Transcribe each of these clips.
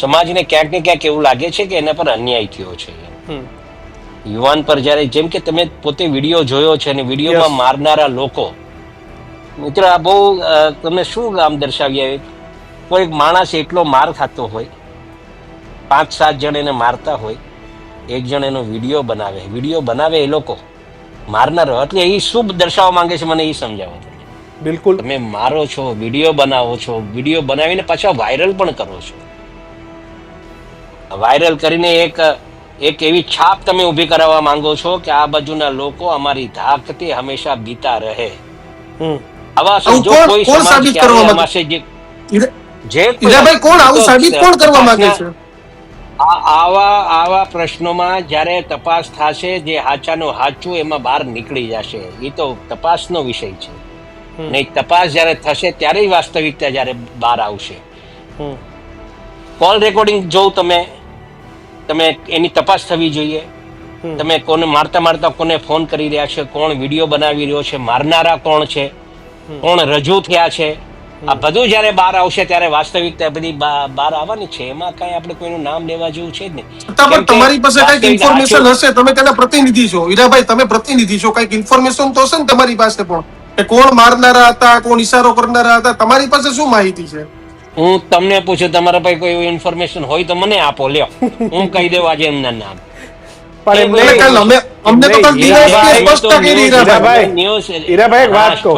સમાજને ક્યાંક ને ક્યાંક એવું લાગે છે કે એના પર અન્યાય થયો છે. યુવાન પર જ્યારે જેમ કે તમે પોતે વીડિયો જોયો છે અને વિડીયોમાં મારનારા લોકો. મિત્ર આ બહુ તમે શું આમ દર્શાવ્યા કોઈ માણસ એટલો માર ખાતો હોય પાંચ સાત જણ એને મારતા હોય એક જણ એનો વીડિયો બનાવે. વીડિયો બનાવે એ લોકો. મારનારો એટલે એ શું દર્શાવવા માંગે છે મને એ સમજાવો. બિલકુલ. તમે મારો છો વીડિયો બનાવો છો વીડિયો બનાવીને પાછા વાયરલ પણ કરો છો. વાયરલ કરીને એક એક એવી છાપ તમે ઊભી કરાવવા માંગો છો કે આ બાજુના લોકો અમારી ધાકથી હંમેશા બીતા રહે. આવા આવું કોઈ સમાજ માંગે? જે કોઈ- કોણ આવું સાબિત કોણ કરવા માંગે છે? આવા આવા પ્રશ્નોમાં જ્યારે તપાસ થશે જે હાચાનું હાચું એમાં બહાર નીકળી જશે. એ તો તપાસનો વિષય છે. નહીં તપાસ જ્યારે થશે ત્યારે વાસ્તવિકતા જ્યારે બહાર આવશે. કોલ રેકોર્ડિંગ જોઉં તમે તમે એની તપાસ થવી જોઈએ. તમે કોને મારતા મારતા કોને ફોન કરી રહ્યા છે કોણ વીડિયો બનાવી રહ્યો છે મારનારા કોણ છે કોણ રજૂ થયા છે. આ બધું જ્યારે બહાર આવશે ત્યારે વાસ્તવિકતા બધી બહાર આવવાની છે. એમાં કઈ આપણે કોઈનું નામ લેવા જેવું છે જ નહીં. પણ તમારી પાસે કંઈક ઇન્ફોર્મેશન હશે તમે તેના પ્રતિનિધિ છો. હીરાભાઈ તમે પ્રતિનિધિ છો. કંઈક ઇન્ફોર્મેશન તો હશે ને તમારી પાસે પણ. કે કોણ મારનારા હતા કોણ ઇશારો કરનારા હતા તમારી પાસે શું માહિતી છે? હું તમને પૂછું તમારા પાસે કોઈ એવી ઇન્ફોર્મેશન હોય તો મને આપો લ્યો. હું કહી દઉં આજે એમના નામ.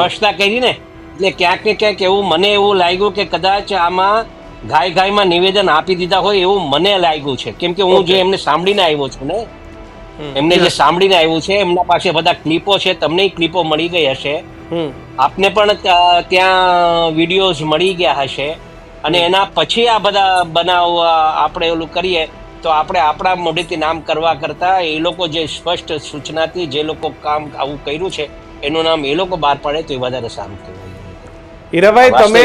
સ્પષ્ટતા કરી ને. એટલે ક્યાંક ને ક્યાંક એવું મને એવું લાગ્યું કે કદાચ આમાં ગાય ગાયમાં નિવેદન આપી દીધા હોય એવું મને લાગ્યું છે. કેમ કે હું જે એમને સાંભળીને આવ્યો છું ને એમને જે સાંભળીને આવ્યું છે એમના પાસે બધા ક્લિપો છે તમને ક્લિપો મળી ગઈ હશે. આપને પણ ત્યાં વિડીયોઝ મળી ગયા હશે. અને એના પછી આ બધા બનાવ આપણે ઓલું કરીએ તો આપણે આપણા મોઢેથી નામ કરવા કરતા એ લોકો જે સ્પષ્ટ સૂચનાથી જે લોકો કામ આવું કર્યું છે એનું નામ એ લોકો બહાર પાડે તો એ વધારે સારું કહેવાય. હીરાભાઈ તમે